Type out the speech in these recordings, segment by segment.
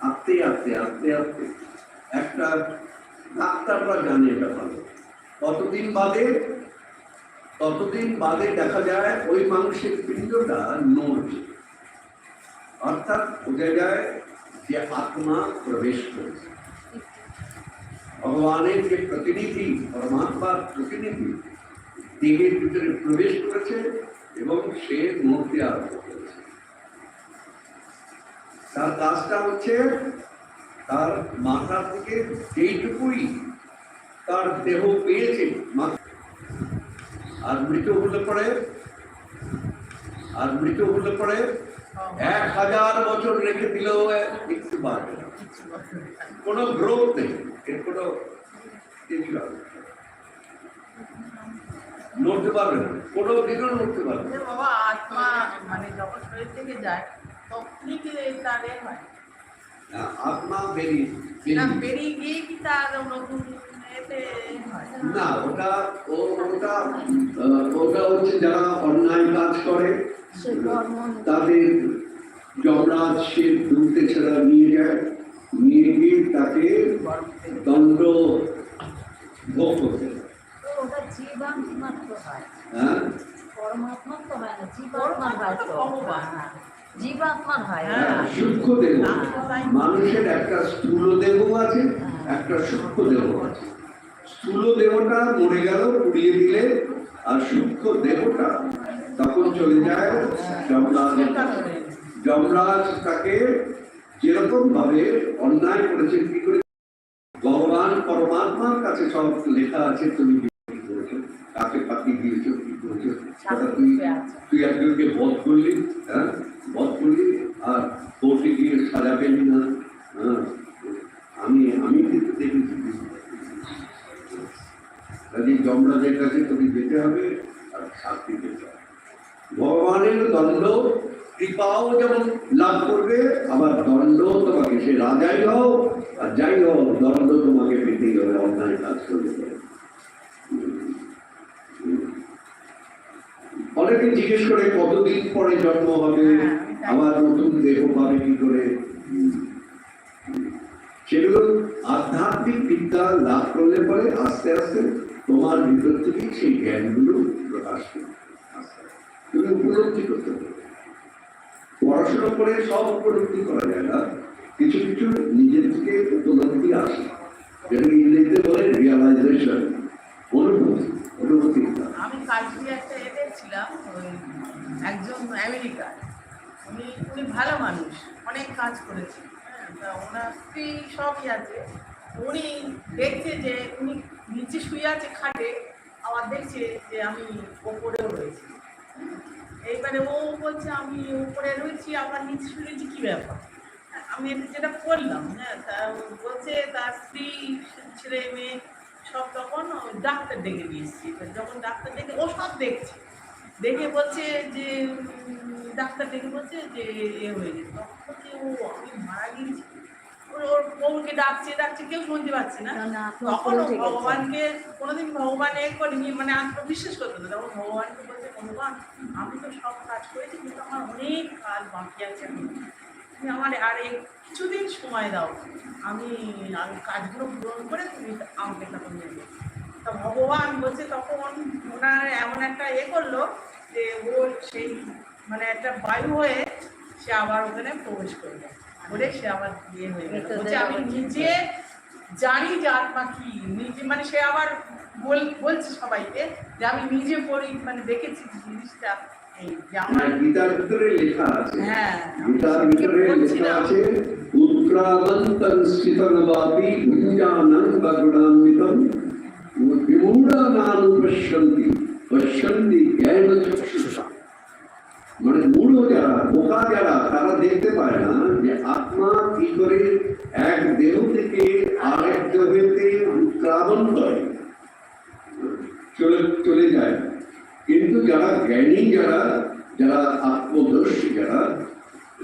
আস্তে আস্তে আস্তে আস্তে। একটা ডাক্তাররা জানে এটা ভালো। কতদিন বাদে ততদিন বাদে দেখা যায় ওই মানুষের পিণ্ডটা নড়ছে। অর্থাৎ বোঝা যায় যে আত্মা প্রবেশ করেছে। ভগবানের যে প্রতিনিধি, পরমাত্মার প্রতিনিধি, দেহের ভিতরে প্রবেশ করেছে এবং সে মূর্তি আরম্ভ করেছে। তার কাজটা হচ্ছে তার মাথা থেকে যেইটুকুই তার দেহ পেয়েছে আর মৃত হলে পরে, আর মৃত হলে পরে এক হাজার বছর রেখে দিলেও একটু বাড়বে কোনো গ্রোথ নেই, এর কোনো নড়তে পারবে কোনো দিনও নড়তে পারবে বাবা, আত্মা মানে যখন থেকে যায় তখনই কি তার এ হয় আত্মা বেরিয়ে না বেরিয়ে গিয়ে কি তার নতুন না ওটা ওটা ওটা হচ্ছে যারা অন্যায় কাজ করে তাদের যমরাজ সে দুলতে ছাড়া নিয়ে যায় নিয়ে গিয়ে তাকে দণ্ড ভোগ করতে হয়। হ্যাঁ। পরমাত্মা তো হয় না ভগবান। হ্যাঁ, জীবাত্মার হয়। সূক্ষ্ম দেহ মানুষের একটা স্থূল দেহ আছে একটা সূক্ষ্ম দেহ আছে। স্থূল দেহটা মরে গেল পুড়িয়ে দিলে আর সূক্ষ্ম দেহটা তখন চলে যায় যমরাজ। যমরাজ তাকে যেরকম ভাবে অন্যায় করেছে কি করে ভগবান পরমাত্মার কাছে সব লেখা আছে তুমি কাকে পাতি দিয়েছ কি করেছ? তুই তুই একজনকে বধ করলি হ্যাঁ? করলি আর কোর্টে গিয়ে সাজা পেলি না। হ্যাঁ আমি আমি কিন্তু দেখেছি কাজে যমরাজের কাছে তুমি যেতে হবে আর শাস্তি পেতে হবে। ভগবানের দণ্ড, কৃপাও যেমন লাভ করবে, আবার দণ্ড তোমাকে সে রাজাই হও আর যাই হও দণ্ড তোমাকে পেতেই হবে, অন্যায় কাজ করবে। অনেকে জিজ্ঞেস করে কতদিন পরে জন্ম হবে? আবার নতুন দেহ পাবে কি করে? সেগুলো আধ্যাত্মিক বিদ্যা লাভ করলে পরে আস্তে আস্তে তোমার ভিতর থেকে সেই জ্ঞানগুলো প্রকাশ। তুমি উপলব্ধি করতে পড়াশোনা করে সব উপলব্ধি করা যায় না। কিছু কিছু নিজের থেকে উপলব্ধি আসে। যেটা ইংরেজিতে বলে রিয়ালাইজেশন অনুভূতি অনুভূতি। আমি কালকে একটা এ দেখছিলাম একজন আমেরিকার। উনি ভালো মানুষ, অনেক কাজ করেছে হ্যাঁ ওনার স্ত্রী সবই আছে। উনি দেখছে যে, উনি নিচে শুয়ে আছে খাটে, আবার দেখছে যে আমি ওপরেও রয়েছি। এইবারে ও বলছে, আমি উপরে রয়েছি আবার নিচে শুয়েছি, কী ব্যাপার? আমি যেটা করলাম হ্যাঁ তা বলছে, তার স্ত্রী, ছেলে, মেয়ে, সব তখন ডাক্তার ডেকে দিয়েছি যখন ডাক্তার ডেকে, ও সব দেখছে। দেখে বলছে যে ডাক্তার ডেকে বলছে যে এ হয়ে গেছে। তখন বলছে ও আমি মারা গিয়েছি। ওর বউকে ডাকছে ডাকছে কেউ শুনতে পাচ্ছে না। তখন। ভগবানকে কোনোদিন ভগবান এ করেনি মানে আত্মবিশ্বাস করতো না। তখন ভগবানকে বলছে ভগবান আমি তো সব কাজ করেছি কিন্তু আমার অনেক কাজ বাকি আছে। তুমি আমার আর কিছুদিন সময় দাও। আমি আমি কাজগুলো পূরণ করে তুমি আমাকে তখন নেবে তা ভগবান বলছে তখন ওনার এমন একটা এ করল যে ও সেই মানে একটা বায়ু হয়ে সে আবার ওখানে প্রবেশ করল। করে সে আবার বিয়ে হয়ে গেল। বলছে আমি নিজে জানি যে আত্মা কি নিজে মানে সে আবার বল বলছে সবাইকে যে আমি নিজে পড়ি মানে দেখেছি জিনিসটা আমার গীতার ভিতরে লেখা আছে। হ্যাঁ। গীতার ভিতরে লেখা আছে ভুঞ্জানং পশ্যন্তি জ্ঞান চক্ষুষা মানে মূঢ় যারা বোকা যারা তারা দেখতে পায় না যে আত্মা কি করে এক দেহ থেকে আরেক দেহতে উত্রাবণ করে। চলে চলে যায়। কিন্তু যারা জ্ঞানী, যারা যারা আত্মদর্শী, যারা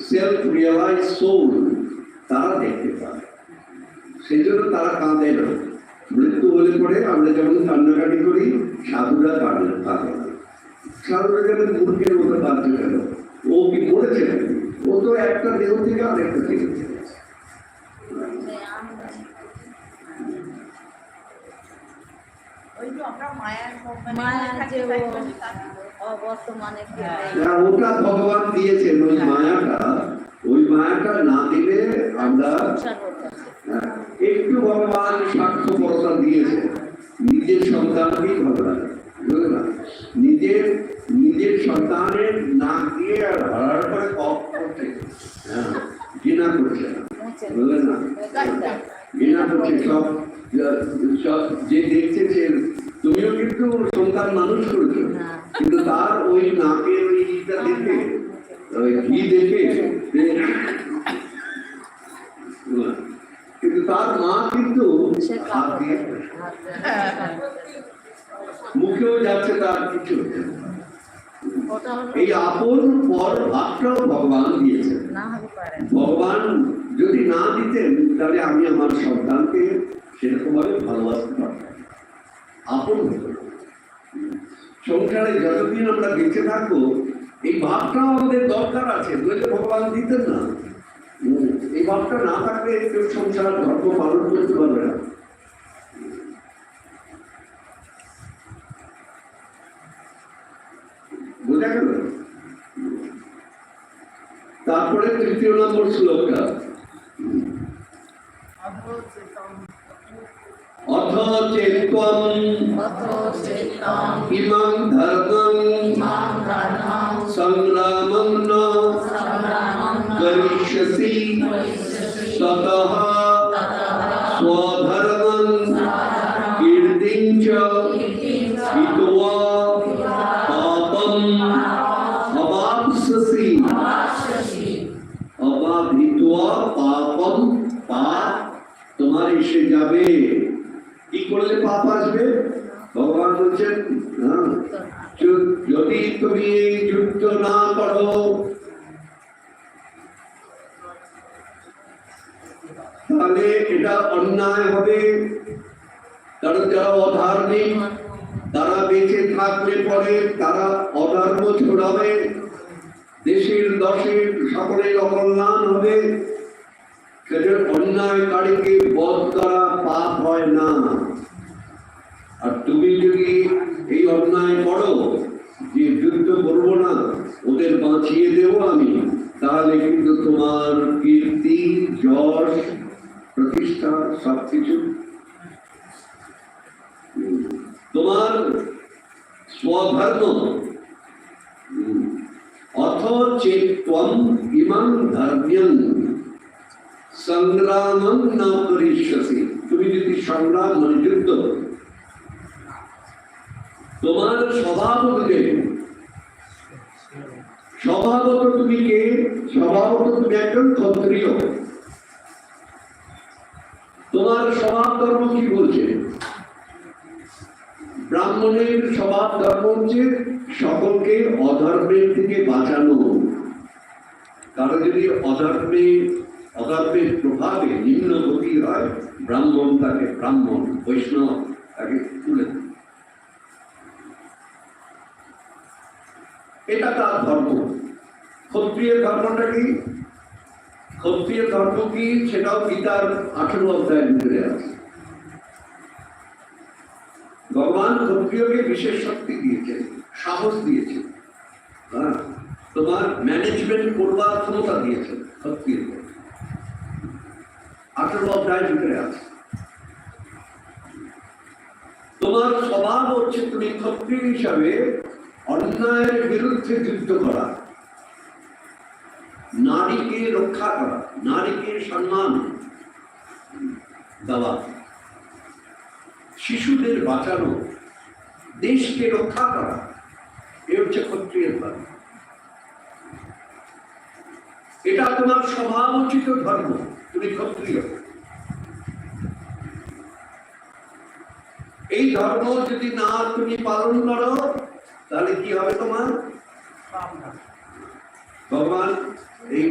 সেলফ রিয়েলাইজ সোল তারা দেখতে পায়। সেই জন্য তারা কাঁদে না। মৃত্যু হলে পরে আমরা যেমন কান্নাকাটি করি, সাধুরা কাঁদে কাঁদে সাধুরা যেন মূর্খের মতো কাঁদতে গেল ও কি নাকি? ও তো একটা দেহ থেকে আরেকটা দেহ অবর্তমানে হ্যাঁ। ওটা ভগবান দিয়েছেন ওই মায়াটা ওই মায়াটা না দিলে আমরা সংসার করতে হবে। হ্যাঁ, একটু ভগবান স্বার্থপরতা দিয়েছে নিজের সন্তানকেই ভালো লাগে বুঝলে না? নিজের নিজের সন্তানের নাক দিয়ে আর হারার করে কপ করতে হ্যাঁ, ঘৃণা করছে না মুছে বুঝলেন না গাছটা। ঘৃণা করছে সব সব যে দেখছে যে তুমিও কিন্তু সন্তান মানুষ করেছ হ্যাঁ। কিন্তু তার ওই নাকের ওই ইটা দেখে ওই ঘি দেখে কিন্তু তার মা কিন্তু হাত দিয়ে মুখেও যাচ্ছে তার কিছু। এই আপন পর ভাবটাও ভগবান দিয়েছেন। ভগবান যদি না দিতেন তাহলে আমি আমার সন্তানকে সেরকম ভাবে ভালোবাসতে পারতাম। আপন সংসারে যতদিন আমরা বেঁচে থাকব এই ভাবটাও আমাদের দরকার আছে নইলে ভগবান দিতেন না। এই ভাবটা না থাকলে কেউ সংসার ধর্ম পালন করতে পারবে না। বোঝা গেল? তারপরে তৃতীয় নম্বর শ্লোকটা। অথ চেতন ইমং ধর্মং। মাং ধর্মং সংগ্রামং ন সংগ্রামং করিষ্যসি ততঃ স্বধর্মং কীর্তিং চ হিত্বা পাপম অবাপ্স্যসি অবাধিত্বা পাপম পাপ তোমার এসে যাবে কি করলে পাপ আসবে ভগবান বলছেন হ্যাঁ, যু- যদি তুমি যুদ্ধ না করো, তাহলে এটা অন্যায় হবে। কারণ যারা অধার্মিক, তারা বেঁচে থাকলে পরে তারা অধর্ম ছড়াবে। দেশের দশের সকলের অকল্যাণ হবে। সেটার অন্যায়কারীকে বধ করা পাপ হয় না। আর তুমি যদি এই অন্যায় করো, যে যুদ্ধ করব না, ওদের বাঁচিয়ে দেব আমি, তাহলে কিন্তু তোমার কীর্তি, যশ, প্রতিষ্ঠা, সবকিছু। তোমার স্বধর্ম, অথ চেত্বম ইমাং ধর্ম্যং সংগ্রামং না করিষ্যসি তুমি যদি সংগ্রাম মানে যুদ্ধ তোমার স্বভাব অনুযায়ী স্বভাবত তুমি কে? স্বভাবত তুমি একজন ক্ষত্রিয়। তোমার স্বভাব ধর্ম কি বলছে? ব্রাহ্মণের স্বভাব ধর্ম হচ্ছে সকলকে অধর্মের থেকে বাঁচানো। কারও যদি অধর্মে অধর্মের প্রভাবে নিম্ন গতি হয়, ব্রাহ্মণ তাকে ব্রাহ্মণ, বৈষ্ণব তাকে তুলে দেয়। এটা তার ধর্ম। ক্ষত্রিয় ধর্মটা কি? ক্ষত্রিয় ধর্ম কি? সেটাও গীতার আঠেরো অধ্যায়ের ভিতরে আছে। ভগবান ক্ষত্রিয়কে বিশেষ শক্তি দিয়েছেন, সাহস দিয়েছেন। হ্যাঁ? তোমার ম্যানেজমেন্ট করবার ক্ষমতা দিয়েছেন ক্ষত্রিয়কে আঠেরো অধ্যায়ের ভিতরে আছে। তোমার স্বভাব হচ্ছে তুমি ক্ষত্রিয় হিসাবে অন্যায়ের বিরুদ্ধে যুদ্ধ করা, নারীকে রক্ষা করা, নারীকে সম্মান দেওয়া, শিশুদের বাঁচানো, দেশকে রক্ষা করা, এ হচ্ছে ক্ষত্রিয়ের ধর্ম। এটা তোমার স্বভাব উচিত ধর্ম, তুমি ক্ষত্রিয়। এই ধর্ম যদি না তুমি পালন করো তাহলে কি হবে তোমার? ভগবান, এই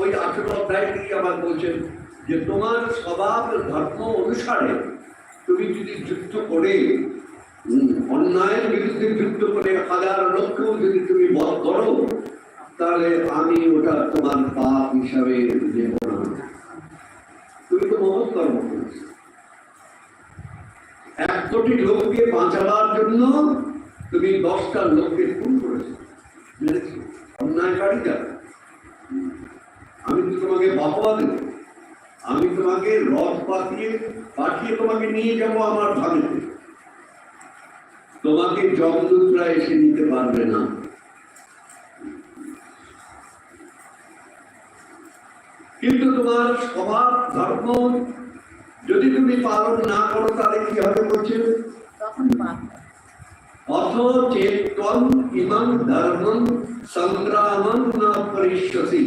ওই আঠেরো অধ্যায় দিয়ে আবার বলছেন যে তোমার স্বভাব ধর্ম অনুসারে তুমি যদি যুদ্ধ করে অন্যায়ের বিরুদ্ধে যুদ্ধ করে হাজার লক্ষও যদি তুমি বধ করো, তাহলে আমি ওটা তোমার পাপ হিসাবে নেব না। তুমি তো মহৎ কর্ম করেছ। এক কোটি লোককে বাঁচাবার জন্য তুমি দশটা লোককে খুন করেছ, মেরেছো যারা আমি তো তোমাকে বাপা দেব। আমি তোমাকে রথ পাঠিয়ে পাঠিয়ে তোমাকে নিয়ে যাব আমার ভাবিতে তোমাকে জমদূতরা এসে নিতে পারবে না। কিন্তু তোমার স্বভাব, ধর্ম, যদি তুমি পালন না করো, তাহলে কি হবে বলছে তখন পাপ অথ চেতন ইমং ধর্মম সংগ্রামম না পরিষ্যসি।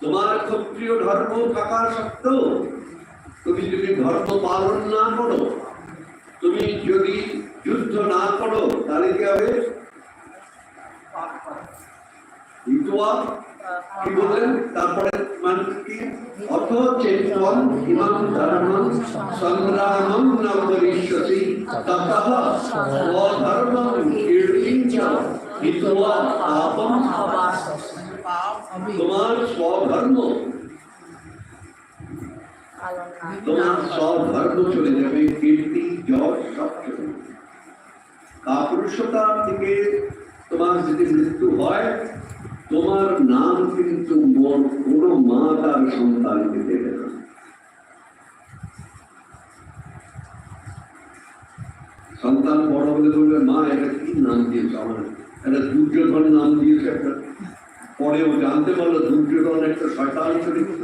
তোমার ক্ষত্রিয় ধর্ম থাকা সত্ত্বেও তুমি যদি ধর্ম পালন না করো তুমি যদি যুদ্ধ না করো তাহলে কি হবে? কি বললেন? তারপরে অথ চেতন ইমং ধর্মম সংগ্রামম না পরিষ্যসি ততঃ স্বধর্মম কীর্তিং চ হিত্বা পাপম তোমার স্বধর্ম। তোমার স্বধর্ম চলে যাবে, কীর্তি যশ সব চলে যাবে। কাপুরুষতা থেকে তোমার যদি মৃত্যু হয় তোমার নাম কিন্তু মোর কোনো মা তার সন্তানকে দেবে না। সন্তান বড় হলে বলবে মা এটা কি নাম দিয়েছে আমার একটা দুর্যোধন নাম দিয়েছে একটা। পরে ও জানতে পারল দুর্যোধন একটা শয়তান চরিত্র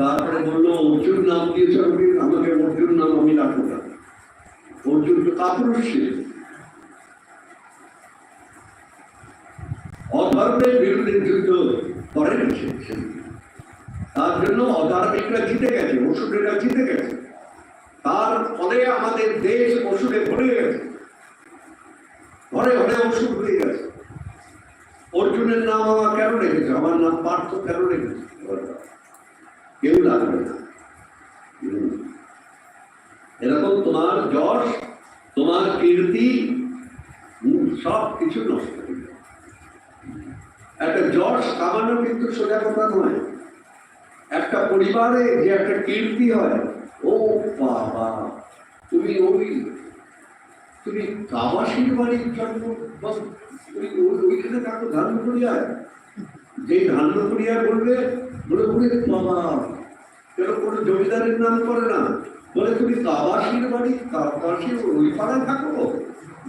তারপরে বলল অর্জুন নাম দিয়েছে আমাকে অর্জুন নাম আমি রাখব না। অর্জুন তো কাপুরুষ ছিল। অধর্মের বিরুদ্ধে যুদ্ধ করেন। তার জন্য অধার্মিকরা জিতে গেছে, অসুরেরা জিতে গেছে। তার ফলে আমাদের দেশ অসুরে ভরে গেছে। ঘরে ঘরে অসুর হয়ে গেছে। অর্জুনের নাম আমার কেন রেখেছে? আমার নাম পার্থ কেন রেখেছে? কেউ লাগবে না। এরকম তোমার যশ, তোমার কীর্তি সব কিছু নষ্ট। একটা যশ কামানো কিন্তু সোজা কথা নয়। একটা পরিবারে যে একটা কীর্তি হয়, ও বাবা, তুমি ওই, তুমি কাবাসীর বাড়ির ওই- ওইখানে ধান করিয়ায়। যে ধান্য করিয়া বলবে, বলে বলে বাবা, কেন কোনো জমিদারের নাম করে না? বলে, তুমি কাবাসীর বাড়ি কাবাসীর ওই পাড়ায় থাকো।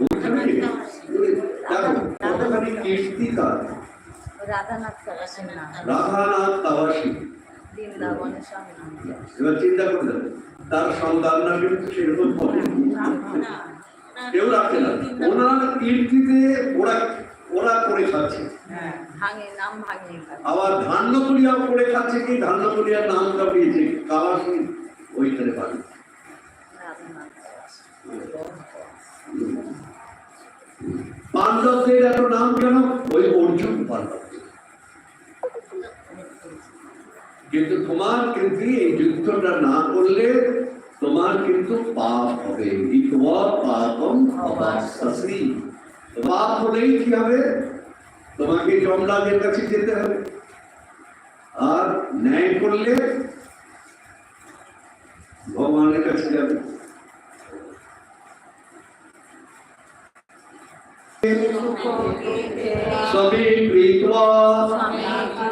ওইখানে দেখো, কতখানি কীর্তি তার। রাধানাথ নাম। বৃন্দাবনের এবার চিন্তা তার সন্তানরা কিন্তু সেরকম হবে। কেউ না। ওনার কীর্তিতে ওরা ওরা করে খাচ্ছে। হ্যাঁ আবার ধান্য করিয়াও করে খাচ্ছে কি? ধান্য করিয়ার নামটা পেয়েছে কাবাসী ওইখানে পাবে পাণ্ডবদের এত নাম কেন? ওই অর্জুন পাণ্ডব। কিন্তু তোমার কিন্তু এই যুদ্ধটা না করলে তোমার কিন্তু পাপ হবে ইতওয়া পাপম অবাস্তাসি পাপ হলেই কি হবে তোমাকে যমরাজের কাছে যেতে হবে আর ন্যায় করলে ভগবানের কাছে যাবে সবে